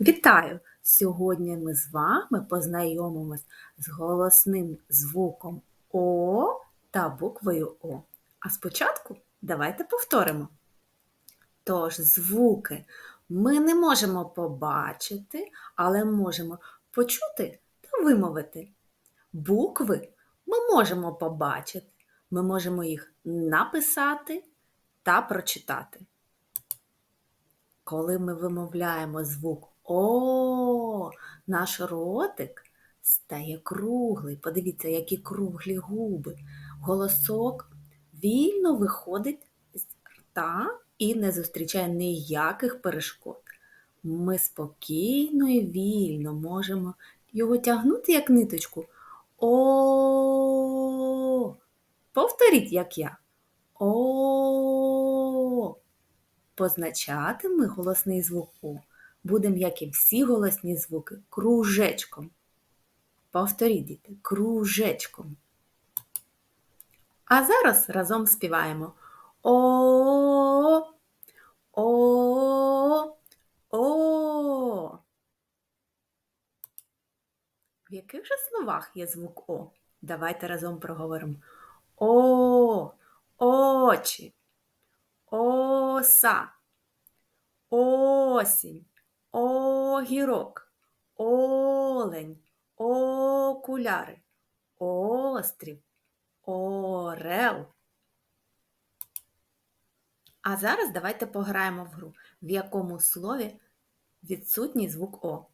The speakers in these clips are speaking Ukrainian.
Вітаю! Сьогодні ми з вами познайомимось з голосним звуком О та буквою О. А спочатку давайте повторимо. Тож, звуки ми не можемо побачити, але можемо почути та вимовити. Букви ми можемо побачити, ми можемо їх написати та прочитати. Коли ми вимовляємо звук О, наш ротик стає круглий. Подивіться, які круглі губи. Голосок вільно виходить з рта і не зустрічає ніяких перешкод. Ми спокійно і вільно можемо його тягнути як ниточку. О. Повторіть, як я. О. Позначати ми голосний звук будемо, як і всі голосні звуки, кружечком. Повторіть, діти, кружечком. А зараз разом співаємо О. О. О. В яких же словах є звук О? Давайте разом проговоримо. О, очі, оса, осінь, огірок, олень, окуляри, острів, орел. А зараз давайте пограємо в гру, в якому слові відсутній звук О.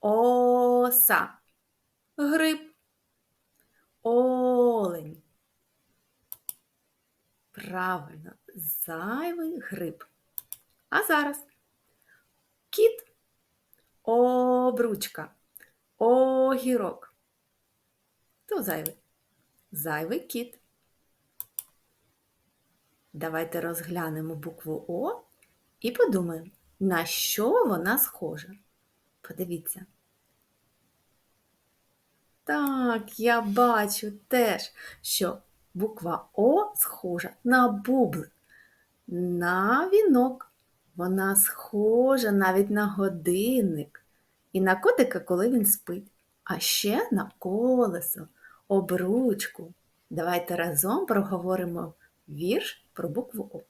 Оса, гриб, олень. Правильно, зайвий гриб. А зараз кіт, обручка, огірок. Хто зайвий? Зайвий кіт. Давайте розглянемо букву О і подумаємо, на що вона схожа. Подивіться. Так, я бачу теж, що буква О схожа на бублик, на вінок. Вона схожа навіть на годинник і на котика, коли він спить, а ще на колесо, обручку. Давайте разом проговоримо вірш про букву О.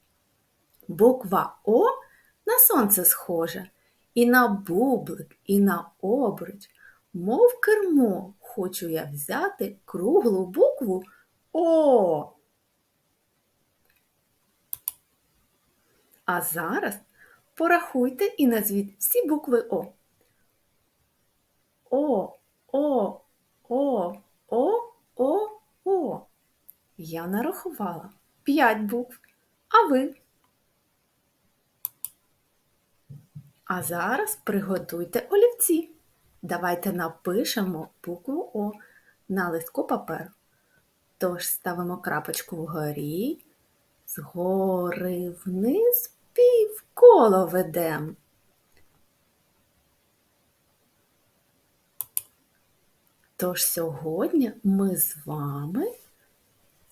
Буква О на сонце схожа, і на бублик, і на обруч. Мов кермо, хочу я взяти круглу букву О. А зараз порахуйте і назвіть всі букви О. О, О, О, О, О, О. Я нарахувала п'ять букв. А ви? А зараз приготуйте олівці. Давайте напишемо букву О на листку паперу. Тож ставимо крапочку вгорі, згори вниз півколо ведем. Тож сьогодні ми з вами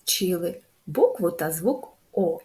вчили букву та звук О.